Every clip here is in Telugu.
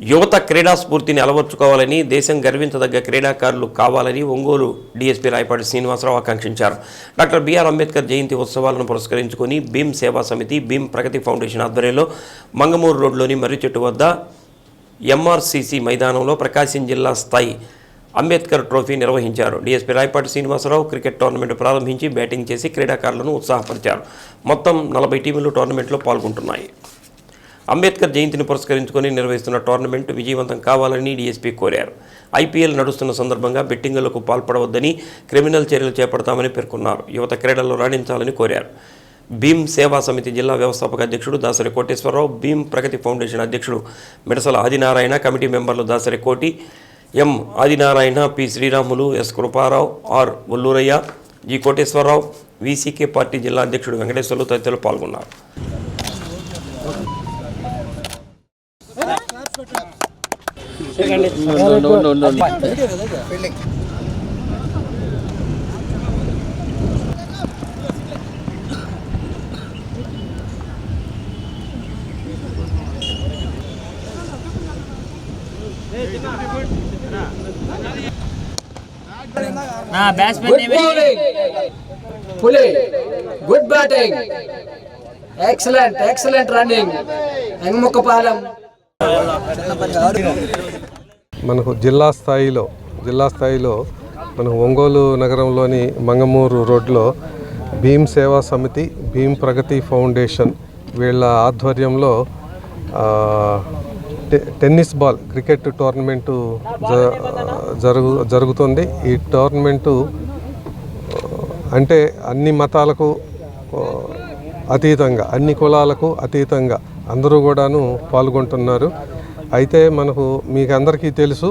యువత క్రీడా స్ఫూర్తిని అలవర్చుకోవాలని దేశం గర్వించదగ్గ క్రీడాకారులు కావాలని ఒంగోలు డీఎస్పీ రాయపాటి శ్రీనివాసరావు ఆకాంక్షించారు. డాక్టర్ బిఆర్ అంబేద్కర్ జయంతి ఉత్సవాలను పురస్కరించుకొని భీమ్ సేవా సమితి భీమ్ ప్రగతి ఫౌండేషన్ ఆధ్వర్యంలో మంగమూరు రోడ్లోని మర్రి చెట్టు వద్ద ఎంఆర్సీసీ మైదానంలో ప్రకాశం జిల్లా స్థాయి అంబేద్కర్ ట్రోఫీ నిర్వహించారు. DSP Rayapati Srinivasarao cricket tournament ప్రారంభించి బ్యాటింగ్ చేసి క్రీడాకారులను ఉత్సాహపరిచారు. మొత్తం నలభై టీములు టోర్నమెంట్లో పాల్గొంటున్నాయి. అంబేద్కర్ జయంతిని పురస్కరించుకొని నిర్వహిస్తున్న టోర్నమెంట్ విజయవంతం కావాలని డీఎస్పీ కోరారు. ఐపీఎల్ నడుస్తున్న సందర్భంగా బెట్టింగులకు పాల్పడవద్దని క్రిమినల్ చర్యలు చేపడతామని పేర్కొన్నారు. యువత క్రీడల్లో రాణించాలని కోరారు. భీమ్ సేవా సమితి జిల్లా వ్యవస్థాపక అధ్యక్షుడు దాసరి కోటేశ్వరరావు భీమ్ ప్రగతి ఫౌండేషన్ అధ్యక్షుడు మిడసల ఆదినారాయణ కమిటీ మెంబర్లు Dasari Koti M Adinarayana P Sriramulu S Kruparao R Ollurayya G Koteswararao VCK party జిల్లా అధ్యక్షుడు వెంకటేశ్వర్లు తదితరులు పాల్గొన్నారు. నా batsmen. Good batting. Excellent, excellent running. Engamukkapalem మనకు జిల్లా స్థాయిలో జిల్లా స్థాయిలో మనకు ఒంగోలు నగరంలోని మంగమూరు రోడ్లో భీమ్ సేవా సమితి భీమ్ ప్రగతి ఫౌండేషన్ వీళ్ళ ఆధ్వర్యంలో టె- టెన్నిస్ బాల్ క్రికెట్ టోర్నమెంటు జ- జరుగు జరుగుతుంది. ఈ టోర్నమెంటు అంటే అన్ని మతాలకు అతీతంగా అన్ని కులాలకు అతీతంగా అందరూ కూడాను పాల్గొంటున్నారు. అయితే మనకు మీకు అందరికీ తెలుసు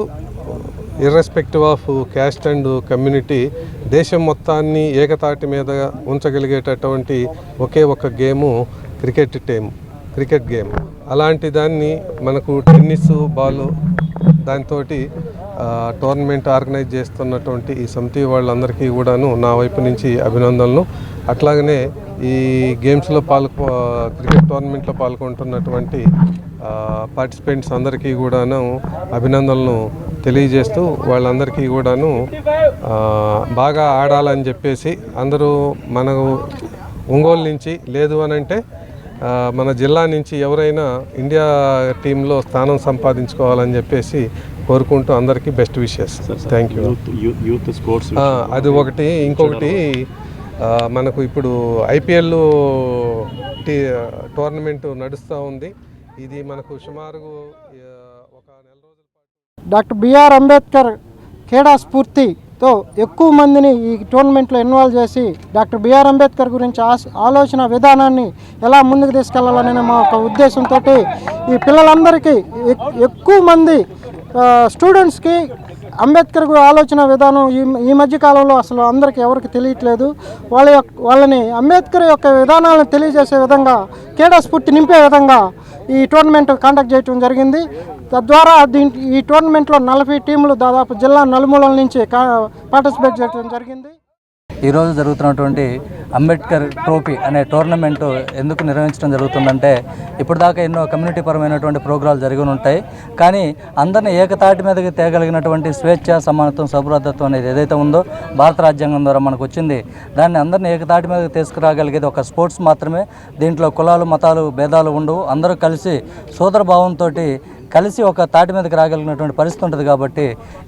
irrespective of caste and community దేశం మొత్తాన్ని ఏకతాటి మీద ఉంచగలిగేటటువంటి ఒకే ఒక game cricket team cricket game. అలాంటి దాన్ని మనకు టెన్నిస్ బాల్ దాంతో టోర్నమెంట్ ఆర్గనైజ్ చేస్తున్నటువంటి ఈ సమితి వాళ్ళందరికీ కూడాను నా వైపు నుంచి అభినందనలు. అట్లాగనే ఈ గేమ్స్లో పాల్గొ క్రికెట్ టోర్నమెంట్లో పాల్గొంటున్నటువంటి పార్టిసిపెంట్స్ అందరికీ కూడాను అభినందనలు తెలియజేస్తూ వాళ్ళందరికీ కూడాను బాగా ఆడాలని చెప్పేసి అందరూ మనకు ఒంగోలు నుంచి లేదు అని అంటే మన జిల్లా నుంచి ఎవరైనా ఇండియా టీంలో స్థానం సంపాదించుకోవాలని చెప్పేసి కోరుకుంటూ అందరికీ best wishes. Thank you youth sports అది ఒకటి. ఇంకొకటి మనకు ఇప్పుడు ఐపీఎల్ టీ టోర్నమెంట్ నడుస్తూ ఉంది. ఇది మనకు సుమారు ఒక నెల రోజుల పాటు డాక్టర్ బిఆర్ అంబేద్కర్ క్రీడా తో ఎక్కువ మందిని ఈ టోర్నమెంట్లో ఇన్వాల్వ్ చేసి డాక్టర్ బిఆర్ అంబేద్కర్ గురించి ఆలోచన విధానాన్ని ఎలా ముందుకు తీసుకెళ్ళాలనే మా ఒక ఉద్దేశంతో ఈ పిల్లలందరికీ ఎక్- ఎక్కువ మంది స్టూడెంట్స్కి అంబేద్కర్ ఆలోచన విధానం ఈ ఈ మధ్య కాలంలో అసలు అందరికీ ఎవరికి తెలియట్లేదు. వాళ్ళ యొక్క వాళ్ళని అంబేద్కర్ యొక్క విధానాలను తెలియజేసే విధంగా క్రీడా స్ఫూర్తి నింపే విధంగా ఈ టోర్నమెంట్ కండక్ట్ చేయడం జరిగింది. తద్వారా దీంట్ ఈ టోర్నమెంట్లో నలభై టీములు దాదాపు జిల్లా నలుమూలల నుంచి కా- పార్టిసిపేట్ చేయడం జరిగింది. ఈరోజు జరుగుతున్నటువంటి అంబేద్కర్ ట్రోఫీ అనే టోర్నమెంట్ ఎందుకు నిర్వహించడం జరుగుతుందంటే ఇప్పుడు దాకా ఎన్నో కమ్యూనిటీ పరమైనటువంటి ప్రోగ్రాలు జరిగి ఉంటాయి. కానీ అందరిని ఏకతాటి మీదకి తేగలిగినటువంటి స్వేచ్ఛ సమానత్వం సౌభ్రతత్వం అనేది ఏదైతే ఉందో భారత రాజ్యాంగం ద్వారా మనకు వచ్చింది దాన్ని అందరిని ఏకతాటి మీదకి తీసుకురాగలిగేది ఒక స్పోర్ట్స్ మాత్రమే. దీంట్లో కులాలు మతాలు భేదాలు ఉండవు. అందరూ కలిసి సోదరభావంతో కలిసి ఒక తాటి మీదకి రాగలిగినటువంటి పరిస్థితి ఉంటుంది కాబట్టి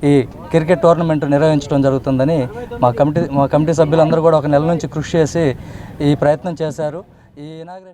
ఈ క్రికెట్ టోర్నమెంట్ నిర్వహించడం జరుగుతుందని మా కమిటీ మా కమిటీ సభ్యులందరూ కూడా ఒక నెల నుంచి కృషి చేసి ఈ ప్రయత్నం చేశారు. ఈ ఇనాగ్రేషన్